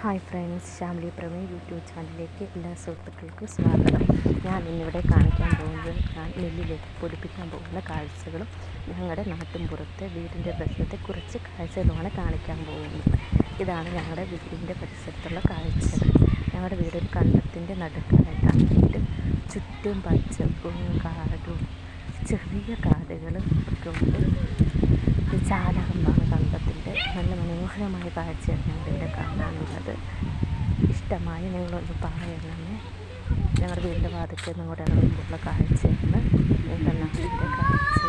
Hi friends Shyamili പ്രമേ YouTube ചാനലിലേക്ക് എല്ലാ സുഹൃത്തുക്കൾക്കും സ്വാഗതം. ഞാൻ ഇന്നിവിടെ കാണിക്കാൻ പോകുന്നത് ഞാൻ നെല്ലിലേക്ക് പൊടിപ്പിക്കാൻ പോകുന്ന കാഴ്ചകളും ഞങ്ങളുടെ നാട്ടിൻപുറത്തെ വീടിന്റെ പരിസരത്തെ കുറച്ച് കാഴ്ചകളുമാണ് കാണിക്കാൻ പോകുന്നത്. ഇതാണ് ഞങ്ങളുടെ വീടിന്റെ പരിസരത്തുള്ള കാഴ്ചകൾ. ഞങ്ങളുടെ വീടൊരു കണ്ടത്തിന്റെ നടുക്കായിട്ടാണ്. വീട് ചുറ്റും പച്ചപ്പും കാടും ചെറിയ കാടുകളും ഒക്കെ ഉണ്ട്. ചാലകമാണ് കണ്ടത്തിന്റെ നല്ല മനോഹരമായ കാഴ്ചയാണ് ഞങ്ങളിവിടെ കാണാനുള്ളത്. ഇഷ്ടമായി നിങ്ങളൊന്ന് പറയണമേ. ഞങ്ങളുടെ വീടിന്റെ വാതിക്കൽ നിന്ന് കൂടെ ഇറങ്ങുമ്പോഴുള്ള കാഴ്ചയാണ് ഞങ്ങളുടെ നാടിന്റെ കാഴ്ച.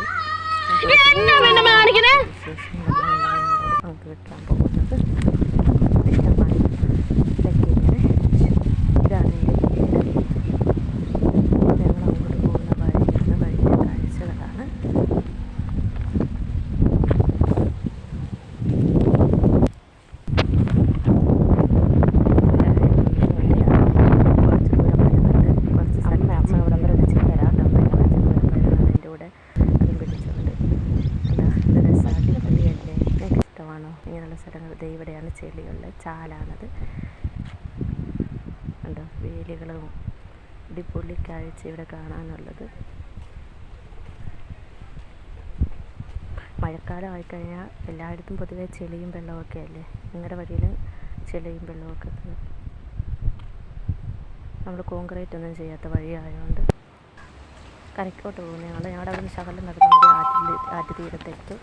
ഞങ്ങളോട് പങ്കുവെക്കാൻ പോകുന്നത് ചെളിയുള്ള ചാലാണത്. കണ്ടോ വേലികളും അടിപൊളി കാഴ്ച ഇവിടെ കാണാനുള്ളത്. മഴക്കാലം ആയിക്കഴിഞ്ഞാൽ എല്ലായിടത്തും പൊതുവെ ചെളിയും വെള്ളമൊക്കെ അല്ലേ? നിങ്ങളുടെ വഴിയിൽ ചെളിയും വെള്ളമൊക്കെ. നമ്മൾ കോൺക്രീറ്റ് ഒന്നും ചെയ്യാത്ത വഴിയായതുകൊണ്ട് കരയ്ക്കോട്ട് പോകുന്ന ഞങ്ങൾ ഞങ്ങളുടെ അവിടെ നിന്ന് ശകലം നടക്കുന്നത് ആറ്റിൽ ആറ്റു ഇതാണ്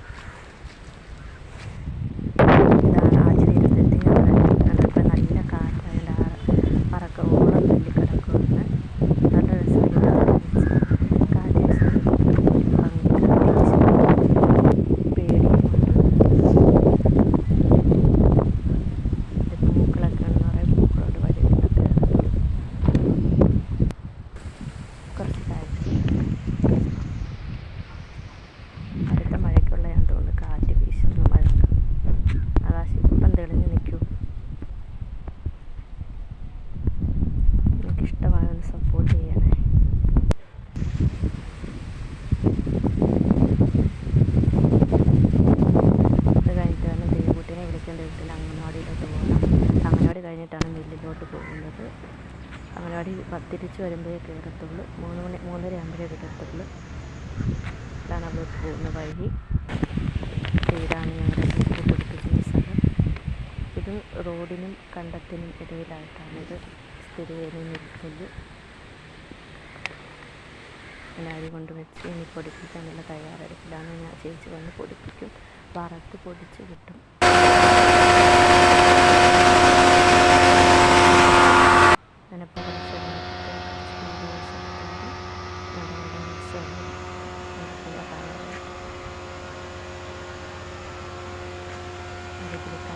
അംഗൻവാടി കഴിഞ്ഞിട്ടാണ് മില്ലിലോട്ട് പോകുന്നത്. അംഗൻവാടി പ- തിരിച്ച് വരുമ്പോഴേ കയറത്തുള്ളൂ മൂന്ന് മണി മൂന്നര ആകുമ്പോഴേ കയറത്തുള്ളൂ ഇതാണ് അവിടെ പോകുന്ന വഴി. ഇതാണ് ഞങ്ങളുടെ കൊടുത്തിരിക്കുന്ന സ്ഥലം. ഇതും റോഡിനും കണ്ടത്തിനും ഇടയിലായിട്ടാണ് ഇത് സ്ഥിതി ചെയ്യുന്ന നിൽക്കുന്നത് അരി കൊണ്ട് വെച്ച് ഇനി പൊടിപ്പിക്കാനുള്ള തയ്യാറെടുപ്പിലാണ്. ഞാൻ ചേച്ചി വന്ന് പൊടിപ്പിക്കും. വറുത്ത് പൊടിച്ച് കിട്ടും. Hadi bakalım.